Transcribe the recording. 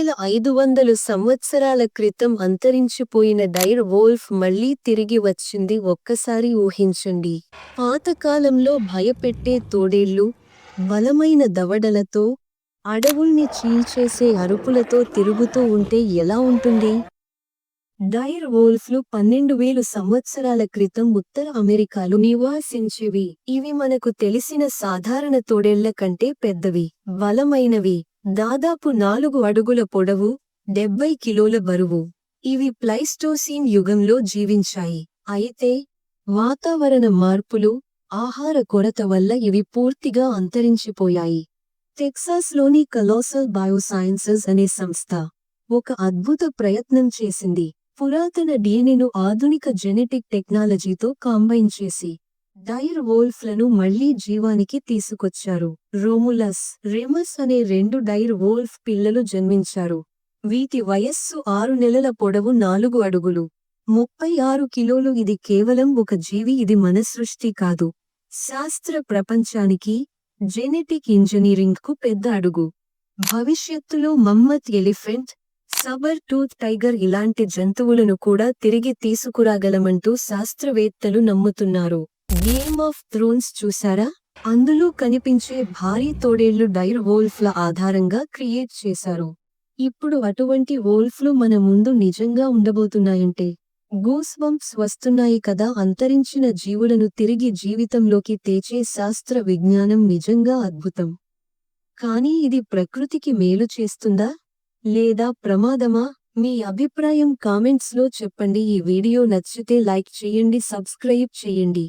వేల ఐదు వందలు సంవత్సరాల క్రితం అంతరించిపోయిన డైర్ వోల్ఫ్ మళ్ళీ తిరిగి వచ్చింది ఒక్కసారి ఊహించండి. పాతకాలంలో భయపెట్టే తోడేళ్ళు బలమైన దవడలతో అడవుల్ని చీల్చేసే అరుపులతో తిరుగుతూ ఉంటే ఎలా ఉంటుంది? డైర్ వోల్ఫ్లు పన్నెండు వేలు సంవత్సరాల క్రితం ఉత్తర అమెరికాలో నివాసించేవి. ఇవి మనకు తెలిసిన సాధారణ తోడేళ్ళ కంటే పెద్దవి బలమైనవి. దాదాపు నాలుగు అడుగుల పొడవు డెబ్బై కిలోల బరువు. ఇవి ప్లైస్టోసీన్ యుగంలో జీవించాయి. అయితే వాతావరణ మార్పులు ఆహార కొరత వల్ల ఇవి పూర్తిగా అంతరించిపోయాయి. టెక్సాస్లోని కలోసల్ బయోసైన్సెస్ అనే సంస్థ ఒక అద్భుత ప్రయత్నం చేసింది. పురాతన డిఎన్ఏను ఆధునిక జెనెటిక్ టెక్నాలజీతో కాంబైన్ చేసి డైర్ వోల్ఫ్లను మళ్ళీ జీవానికి తీసుకొచ్చారు. రోములస్ రెమస్ అనే రెండు డైర్ వోల్ఫ్ పిల్లలు జన్మించారు. వీటి వయస్సు ఆరు నెలల పొడవు నాలుగు అడుగులు. ముప్పై ఆరు కిలోలు ఇది కేవలం ఒక జీవి ఇది మన సృష్టి కాదు. శాస్త్ర ప్రపంచానికి జెనెటిక్ ఇంజనీరింగ్కు పెద్ద అడుగు. భవిష్యత్తులో mammoth elephant sabre tooth tiger ఇలాంటి జంతువులను కూడా తిరిగి తీసుకురాగలమంటూ శాస్త్రవేత్తలు నమ్ముతున్నారు. గేమ్ ఆఫ్ థ్రోన్స్ చూసారా అందులో కనిపించే భారీ తోడేళ్ళు డైర్ వోల్ఫ్ల ఆధారంగా క్రియేట్ చేశారు. ఇప్పుడు అటువంటి వోల్ఫ్లు మన ముందు నిజంగా ఉండబోతున్నాయంటే గూస్ బంప్స్ వస్తున్నాయి కదా అంతరించిన జీవులను తిరిగి జీవితంలోకి తేచే శాస్త్ర విజ్ఞానం నిజంగా అద్భుతం. కానీ ఇది ప్రకృతికి మేలు చేస్తుందా? లేదా ప్రమాదమా? మీ అభిప్రాయం కామెంట్స్లో చెప్పండి. ఈ వీడియో నచ్చితే లైక్ చేయండి సబ్స్క్రైబ్ చేయండి.